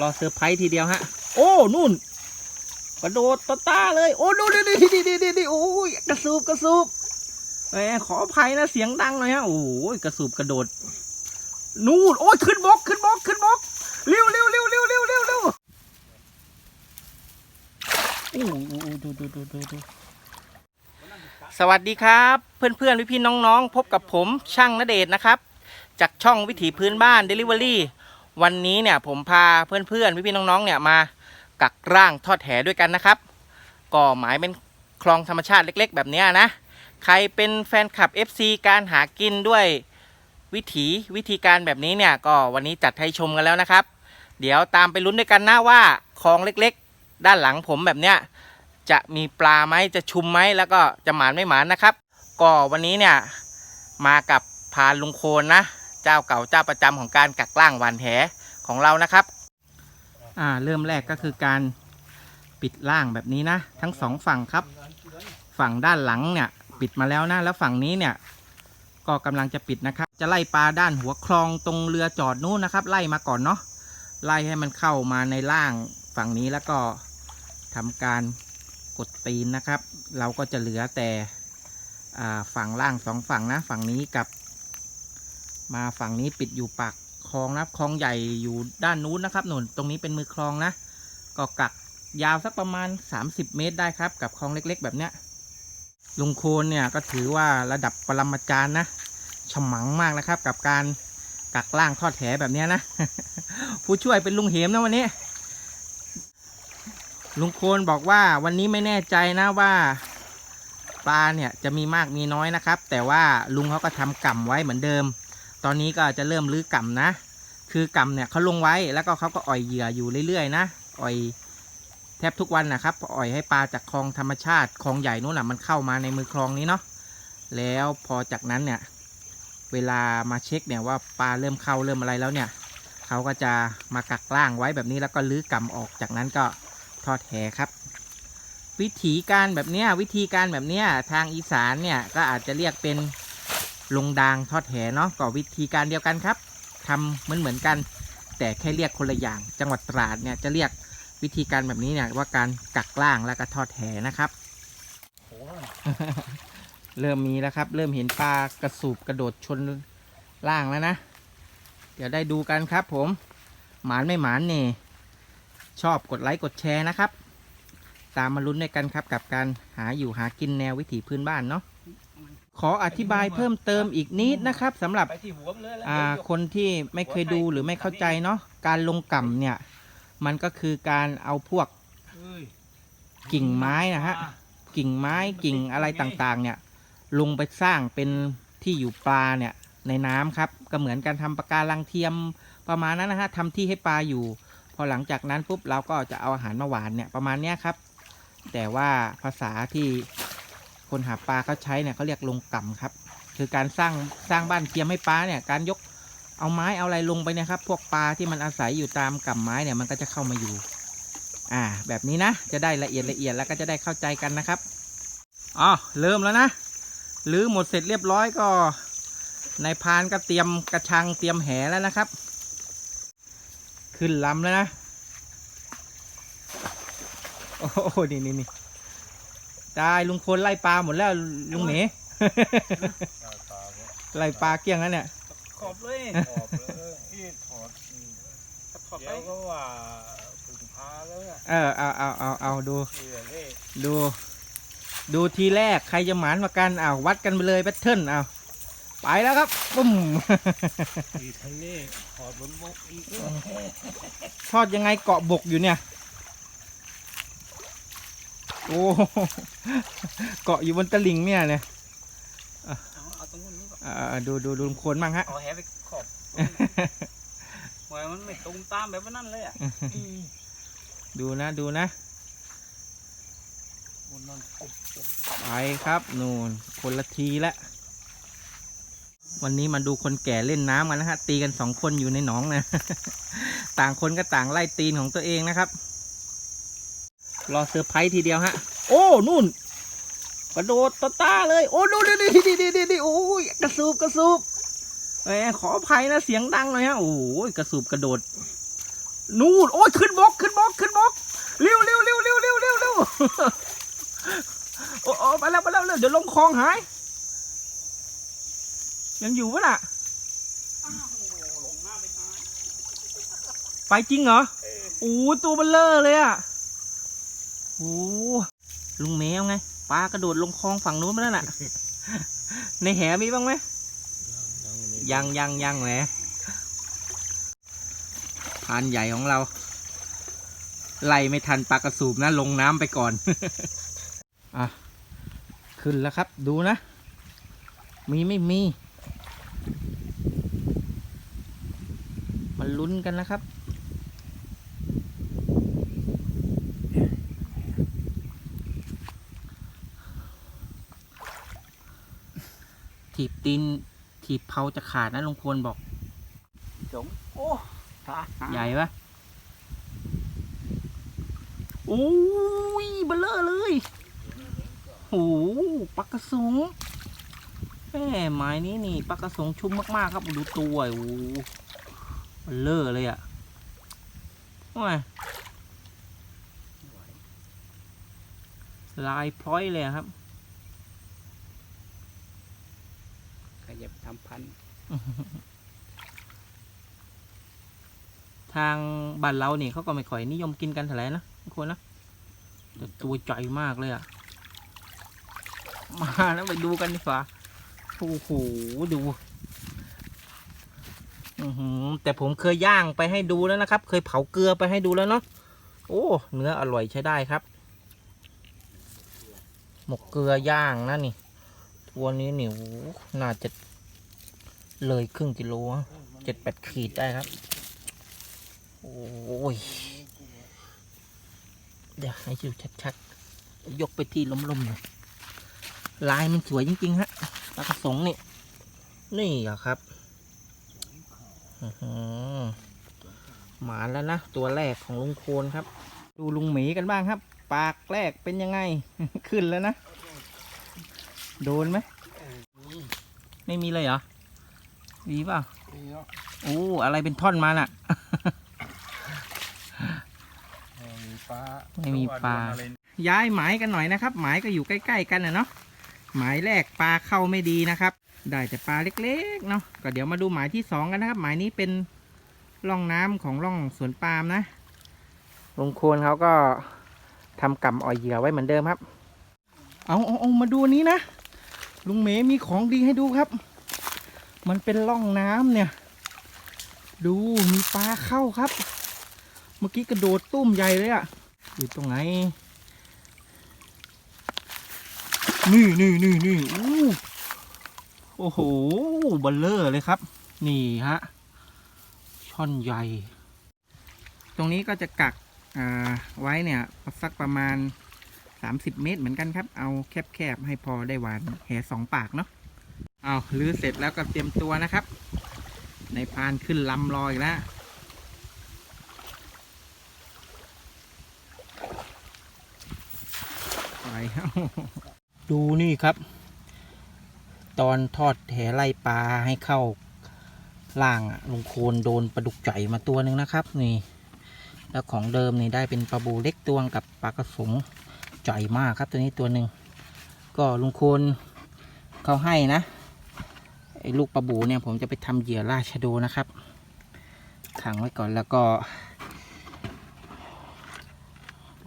รอเซอร์ไพรส์ทีเดียวฮะ โอ้ นู่น กระโดดตาตาเลย โอ้ดูดิดิดิดิดิดิโอ้ยกระสูบกระสูบแหมขออภัยนะเสียงดังหน่อยฮะ โอ้ยกระสูบกระโดด นู่น โอ้ยขึ้นบกขึ้นบกขึ้นบกเร็วเร็วเร็วเร็วเร็วเร็วเร็วโอ้ดูดูดูดูดูสวัสดีครับ เพื่อนเพื่อนพี่พี่น้องๆ พบกับผมช่างนเดชน์นะครับ จากช่องวิถีพื้นบ้าน Delivery วันนี้เนี่ยผมพาเพื่อนๆ พี่ๆ น้องๆ เนี่ยมากักร่างทอดแหด้วยกันนะครับ ก็หมายเป็นคลองธรรมชาติเล็กๆ แบบนี้นะ ใครเป็นแฟนคลับ FC การหากินด้วยวิถีวิธีการแบบนี้เนี่ยก็วันนี้จัดให้ชมกันแล้วนะครับ เดี๋ยวตามไปลุ้นด้วยกันนะว่าคลองเล็กๆ ด้านหลังผมแบบเนี้ยจะมีปลาไหมจะชุมไหมแล้วก็จะหมานไม่หมานนะครับ ก็วันนี้เนี่ยมากับพานลุงโคนนะ เจ้าเก่าเจ้าประจำของการกักล่างหวานแหของเรานะครับ อ่าเริ่มแรกก็คือการปิดล่างแบบนี้นะ ทั้งสองฝั่งครับ ฝั่งด้านหลังเนี่ยปิดมาแล้วนะ แล้วฝั่งนี้เนี่ยก็กำลังจะปิดนะครับ จะไล่ปลาด้านหัวคลองตรงเรือจอดนู้นนะครับ ไล่มาก่อนเนาะไล่ให้มันเข้ามาในล่างฝั่งนี้แล้วก็ทำการกดตีนนะครับ เราก็จะเหลือแต่ฝั่งล่างสองฝั่งนะ ฝั่งนี้กับ มาฝั่งนี้ปิดอยู่ปากคลองนะคลองใหญ่อยู่ด้านนู้นนะครับหนุนตรงนี้เป็นมือคลองนะ ก็กักยาวสักประมาณ 30 เมตรได้ครับ กับคลองเล็กๆ แบบเนี้ยลุงโคนเนี่ยก็ถือว่าระดับปรมาจารย์นะฉมังมากนะครับ กับการกักล่างทอดแถแบบเนี้ยนะ ผู้ช่วยเป็นลุงเหมนะวันนี้ ลุงโคนบอกว่าวันนี้ไม่แน่ใจนะว่าปลาเนี่ยจะมีมากมีน้อยนะครับ แต่ว่าลุงเขาก็ทำก่ำไว้เหมือนเดิม ตอนนี้ก็จะเริ่มลื้อกำนะ คือกำเนี่ยเขาลงไว้แล้วก็เขาก็อ่อยเหยื่ออยู่เรื่อยๆนะอ่อยแทบทุกวันนะครับอ่อยให้ปลาจากคลองธรรมชาติคลองใหญ่นู้นน่ะมันเข้ามาในมือคลองนี้เนาะแล้วพอจากนั้นเนี่ยเวลามาเช็คเนี่ยว่าปลาเริ่มเข้าเริ่มอะไรแล้วเนี่ยเขาก็จะมากักล่างไว้แบบนี้แล้วก็ลื้อกำออกจากนั้นก็ทอดแหครับ วิธีการแบบเนี้ยวิธีการแบบเนี้ยทางอีสานเนี่ยก็อาจจะเรียกเป็น ลงดางทอดแหเนาะก็วิธีการเดียวกันครับทำเหมือนเหมือนกัน แต่แค่เรียกคนละอย่าง จังหวัดตราดเนี่ยจะเรียกวิธีการแบบนี้เนี่ยว่าการกักล่างแล้วก็ทอดแหนะครับเริ่มมีแล้วครับ เริ่มเห็นปลากระสูบกระโดดชนล่างแล้วนะ เดี๋ยวได้ดูกันครับผม หมานไม่หมานเนี่ยชอบกดไลค์กดแชร์นะครับ ตามมาลุ้นด้วยกันครับกับการหาอยู่หากินแนววิถีพื้นบ้านเนาะ ขออธิบายเพิ่มเติมอีกนิดนะครับสำหรับอ่าคนที่ไม่เคยดูหรือไม่เข้าใจเนาะการลงกล่ำเนี่ย มันก็คือการเอาพวกกิ่งไม้นะฮะกิ่งไม้กิ่งอะไรต่างๆ เนี่ย ลงไปสร้างเป็นที่อยู่ปลาเนี่ยในน้ำครับ ก็เหมือนการทำปะการังเทียมประมาณนั้นนะฮะทำที่ให้ปลาอยู่ พอหลังจากนั้นปุ๊บเราก็จะเอาอาหารมาหวานเนี่ยประมาณเนี้ยครับ แต่ว่าภาษาที่ คนหาปลาเขาใช้เนี่ยเขาเรียกลงกล่ำครับ คือการสร้างสร้างบ้านเทียมให้ปลาเนี่ยการยกเอาไม้เอาอะไรลงไปนะครับพวกปลาที่มันอาศัยอยู่ตามกับไม้เนี่ยมันก็จะเข้ามาอยู่ อ่า แบบนี้นะจะได้ละเอียดละเอียดแล้วก็จะได้เข้าใจกันนะครับอ๋อเริ่มแล้วนะหรือหมดเสร็จเรียบร้อยก็นายพานก็เตรียมกระชังเตรียมแหแล้วนะครับ ขึ้นลำแล้วนะ โอ้โหนี่นี่นี่ ได้ลุงคนไล่ปลาหมดแล้วลุงเหมไล่ปลาเกลี้ยงแล้วเนี่ยขอบเลยขอบเลยที่ถอดนี่ขอบไปเดี๋ยวก็ว่าถึงพาแล้วอะเออเอาเอาเอาเอาดูเสือเล่ดู ดูทีแรกใครจะหมานมากันเอาวัดกันไปเลยแพทเทิร์นเอาไปแล้วครับปุ้มทีทะเลถอดบนบกอีกทอดยังไงเกาะบกอยู่เนี่ย โอ้เกาะอยู่บนตะลิงเนี่ยเนี่ยเอาเอาตรงนู้นก่อนอ่าดูดูดูลุงโคนบ้างฮะเอาแหไปขอบหวยมันไม่ตรงตามแบบว่านั่นเลยอะดูนะดูนะบนนั้นปุ๊บปุ๊บไปครับนู่นคนละทีละ วันนี้มาดูคนแก่เล่นน้ำกันนะฮะตีกันสองคนอยู่ในหนองนะ ต่างคนก็ต่างไล่ตีนของตัวเองนะครับ รอเซอร์ไพรส์ทีเดียวฮะ โอ้นู่นกระโดดตาตาเลย โอ้ดูดิดิดิดิดิดิโอ้ยกระสูบกระสูบแหมขออภัยนะเสียงดังหน่อยฮะ โอ้ยกระสูบกระโดด นู่นโอ้ยขึ้นบกขึ้นบกขึ้นบกเร็วเร็วเร็วเร็วเร็วเร็วเร็วโอ้โอ้ไปแล้วไปแล้วเร็วเดี๋ยวลงคลองหาย ยังอยู่ปะน่ะไปจริงเหรอโอ้ตัวเบลเลอร์เลยอะ โอ้ลุงแมวไงปลากระโดดลงคลองฝั่งนู้นมาแล้วน่ะ ในแหมีบ้างไหมยังยังยังแหละพานใหญ่ของเรา ไล่ไม่ทันปลากระสูบนะ ลงน้ำไปก่อน อะ ขึ้นแล้วครับ ดูนะ มีไม่มี มันลุ้นกันนะครับ ถีบตีนถีบเผาจะขาดนะลุงพลบอกจงโอ้ขาใหญ่ปะโอ้ยเบลเลอร์เลยโอ้โหปักกระสงแหมไม้นี้นี่ปักกระสงชุ่มมากๆครับดูตัวโอ้โหเบลเลอร์เลยอะว้ายลายพร้อยเลยอะครับ ขยับทำพันธุ์ทางบ้านเราเนี่ยเขาก็ไม่ค่อยนิยมกินกันเท่าไหร่นะทุกคนนะแต่ตัวใหญ่มากเลยอะมาแล้วไปดูกันดีกว่าโอ้โหดูแต่ผมเคยย่างไปให้ดูแล้วนะครับ เคยเผาเกลือไปให้ดูแล้วเนาะโอ้เนื้ออร่อยใช้ได้ครับ หมกเกลือย่างนะนี่ ตัวนี้นี่โอ้หน่าจะ เลยครึ่งกิโลเจ็ดแปดขีดได้ครับ โอ้ยเดี๋ยวให้ดูชัดๆ ยกไปที่ล้มๆหน่อยลายมันสวยจริงๆฮะปลากระสงนี่ นี่เหรอครับอ๋อหือหมาแล้วนะ ตัวแรกของลุงโคนครับ ดูลุงหมีกันบ้างครับ ปากแรกเป็นยังไง ขึ้นแล้วนะ โดนไหม ไม่มีเลยเหรอ มีเปล่าโอ้อะไรเป็นท่อนมาน่ะมีปลาไม่มีปลา ย้ายหมายกันหน่อยนะครับ หมายก็อยู่ใกล้ ๆ กันนะเนาะหมายแรกปลาเข้าไม่ดีนะครับ ได้แต่ปลาเล็กๆเนาะก็เดี๋ยวมาดูหมายที่สองกันนะครับ หมายนี้เป็นร่องน้ำของร่องสวนปาล์มนะลุงโคนเขาก็ทำกำอ่อยเหยื่อไว้เหมือนเดิมครับ เอาเอาเอามาดูอันนี้นะลุงเมมีของดีให้ดูครับ มันเป็นร่องน้ำเนี่ย ดูมีปลาเข้าครับ เมื่อกี้กระโดดตุ้มใหญ่เลยอะอยู่ตรงไหนนี่นี่นี่นี่อู้โอ้โหบัลเลอร์เลยครับ นี่ฮะช่อนใหญ่ ตรงนี้ก็จะกักไว้เนี่ยสักประมาณ 30 เมตรเหมือนกันครับ เอาแคบๆให้พอได้หวานแหสองปากเนาะ เอาลื้อเสร็จแล้วก็เตรียมตัวนะครับ ในพานขึ้นลำรออีกแล้วไปดูนี่ครับ ตอนทอดแหไล่ปลาให้เข้าล่างลุงโคนโดนปลาดุกใหญ่มาตัวหนึ่งนะครับ นี่ แล้วของเดิมนี่ได้เป็นปลาบูเล็กตวงกับปลากระสงใหญ่มากครับตัวนี้ตัวหนึ่งก็ลุงโคนเขาให้นะ ไอ้ลูกปลาบูเนี่ยผมจะไปทำเหยื่อราชโดนะครับ ขังไว้ก่อนแล้วก็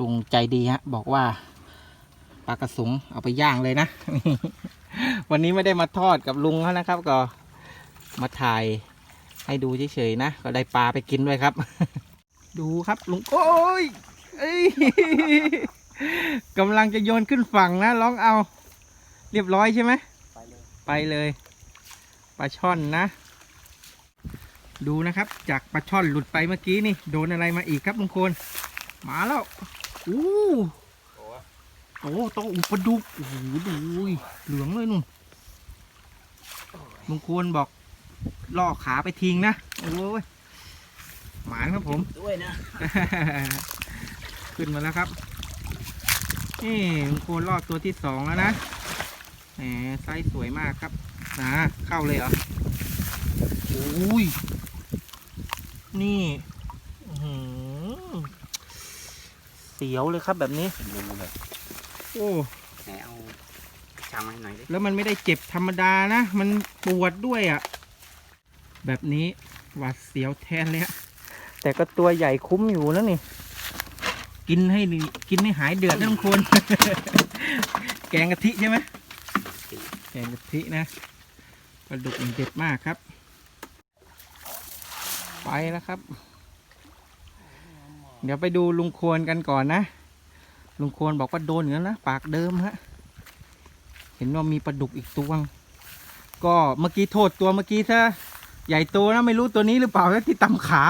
ลุงใจดีฮะบอกว่าปลากระสุงเอาไปย่างเลยนะ วันนี้ไม่ได้มาทอดกับลุงเขานะครับ ก็มาถ่ายให้ดูเฉยๆนะ ก็ได้ปลาไปกินด้วยครับ ดูครับลุงโอ้ยกำลังจะโยนขึ้นฝั่งนะลองเอา เรียบร้อยใช่ไหมไปเลย ปเลยปลาช่อนนะ ดูนะครับ จากปลาช่อนหลุดไปเมื่อกี้นี่ โดนอะไรมาอีกครับลุงโคนมาแล้วอู้โอ้โตอุปลาดุกโอ้โหดูยเหลืองเลยนุ่นบางคนบอกล่อขาไปทิ้งนะโอ้ยหมานครับผมด้วยนะขึ้นมาแล้วครับนี่บางคนรอดตัวที่สองแล้วนะแหมไซส์สวยมากครับ นะเข้าเลยเหรอโอ้ย นี่อื้อหืหือเสียวเลยครับแบบนี้เป็นรูเลยโอ้ไหนเอาช่างมาให้หน่อยดิแล้วมันไม่ได้เจ็บธรรมดานะ มันปวดด้วยอะ่ะ แบบนี้หวาดเสียวแทนเลยอะแต่ก็ตัวใหญ่คุ้มอยู่แล้วนี่ กินให้ดีกินให้หายเดือดนะทุกคน แกงกะทิใช่ไหมแกงกะทินะ ปลาดุกเด็ดมากครับ ไปแล้วครับ เดี๋ยวไปดูลุงควรกันก่อนนะ ลุงควรบอกว่าโดนอย่างนั้นนะปากเดิมฮะ เห็นว่ามีปลาดุกอีกตัวง ก็เมื่อกี้โทษตัวเมื่อกี้ถ้าใหญ่โตนะไม่รู้ตัวนี้หรือเปล่าที่ตำขา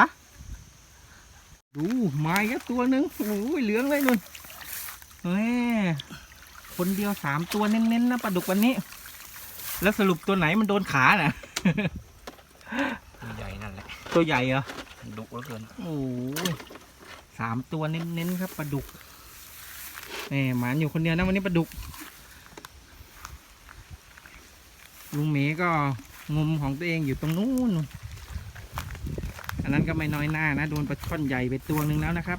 ดูไมาอีกแล้วตัวหนึ่งโอ้ยเหลืองเลยนุ่นแหมคนเดียวสามตัวเน้นๆนะปลาดุกวันนี้ แล้วสรุปตัวไหนมันโดนขาน่ะ ตัวใหญ่นั่นแหละตัวใหญ่เหรอดุเหลือเกินโอ้ยสามตัวเน้นๆครับปลาดุกแหมหมานอยู่คนเดียวนะวันนี้ปลาดุก ลุงหมีก็งมของตัวเองอยู่ตรงนู้นนู่นอันนั้นก็ไม่น้อยหน้านะ โดนปลาช่อนใหญ่ไปตัวหนึ่งแล้วนะครับ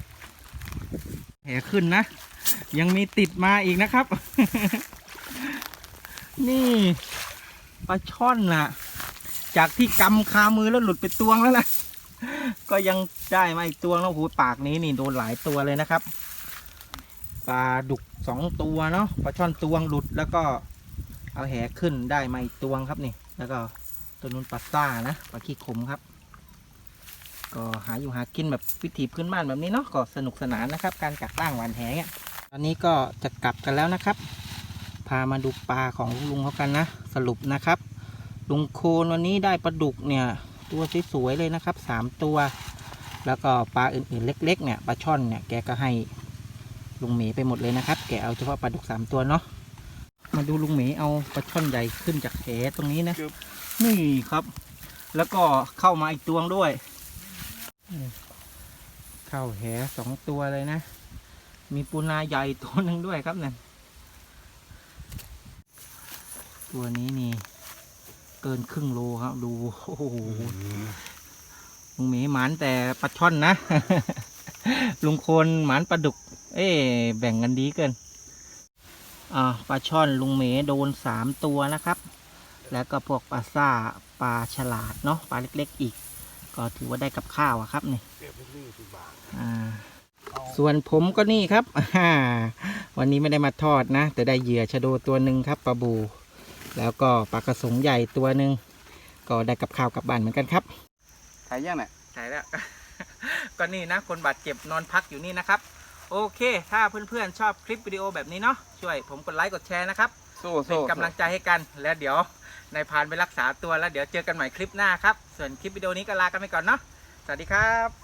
แหขึ้นนะ ยังมีติดมาอีกนะครับ นี่ป ลาช่อนน่ะจากที่กำคามือแล้วหลุดไปตวงแล้วนะก็ยังได้มาอีกตัวแล้วโอ้โหปากนี้นี่โดนหลายตัวเลยนะครับปลาดุกสองตัวเนาะปลาช่อนตวงหลุดแล้วก็เอาแหขึ้นได้มาอีกตัวครับนี่ แล้วก็ตัวนู้นปลาซ่านะปลาขี้ขมครับ ก็หาอยู่หากินแบบวิถีพื้นบ้านแบบนี้เนาะก็สนุกสนานนะครับ การกักล่างหวานแหเนี่ยตอนนี้ก็จะกลับกันแล้วนะครับามาดูปลาของลุงเขากันนะ สรุปนะครับ ลุงโคนวันนี้ได้ปลาดุกเนี่ย ตัวสวยๆเลยนะครับสามตัว แล้วก็ปลาอื่นๆเล็ก ๆ เนี่ยปลาช่อนเนี่ยแกก็ให้ลุงหมีไปหมดเลยนะครับ แกเอาเฉพาะปลาดุกสามตัวเนาะมาดูลุงหมีเอาปลาช่อนใหญ่ขึ้นจากแหตรงนี้นะนี่ครับ แล้วก็เข้ามาอีกตัวด้วยอืมเข้าแหสองตัวเลยนะ มีปูนาใหญ่ตัวหนึ่งด้วยครับเนี่ย ตัวนี้นี่เกินครึ่งโลครับ ดูโอ้โหลุงหมีหมานแต่ปลาช่อนนะ ลุงโคนหมานปลาดุก เอ๊ะแบ่งกันดีเกินอ่าปลาช่อนลุงหมโดนสามตัวนะครับ แล้วก็พวกปลาซ่าปลาฉลาดเนาะปลาเล็กๆอีก ก็ถือว่าได้กับข้าวอะครับนี่ส่วนผมก็นี่ครับวันนี้ไม่ได้มาทอดนะ แต่ได้เหยื่อชะโดตัวหนึ่งครับปลาบู แล้วก็ปลากระสงใหญ่ตัวหนึ่งก็ได้กับข้าวกลับบ้านเหมือนกันครับถ่ายยังเนี่ยใช่แล้ว ก็นี่นะ คนบาดเจ็บนอนพักอยู่นี่นะครับ โอเค ถ้าเพื่อนๆชอบคลิปวิดีโอแบบนี้เนาะช่วยผมกดไลค์กดแชร์นะครับสู้เป็นสู้กำลังใจให้กันแล้วเดี๋ยว นายพรานไปรักษาตัวแล้วเดี๋ยวเจอกันใหม่คลิปหน้าครับ ส่วนคลิปวิดีโอนี้ก็ลากันไปก่อนเนาะสวัสดีครับ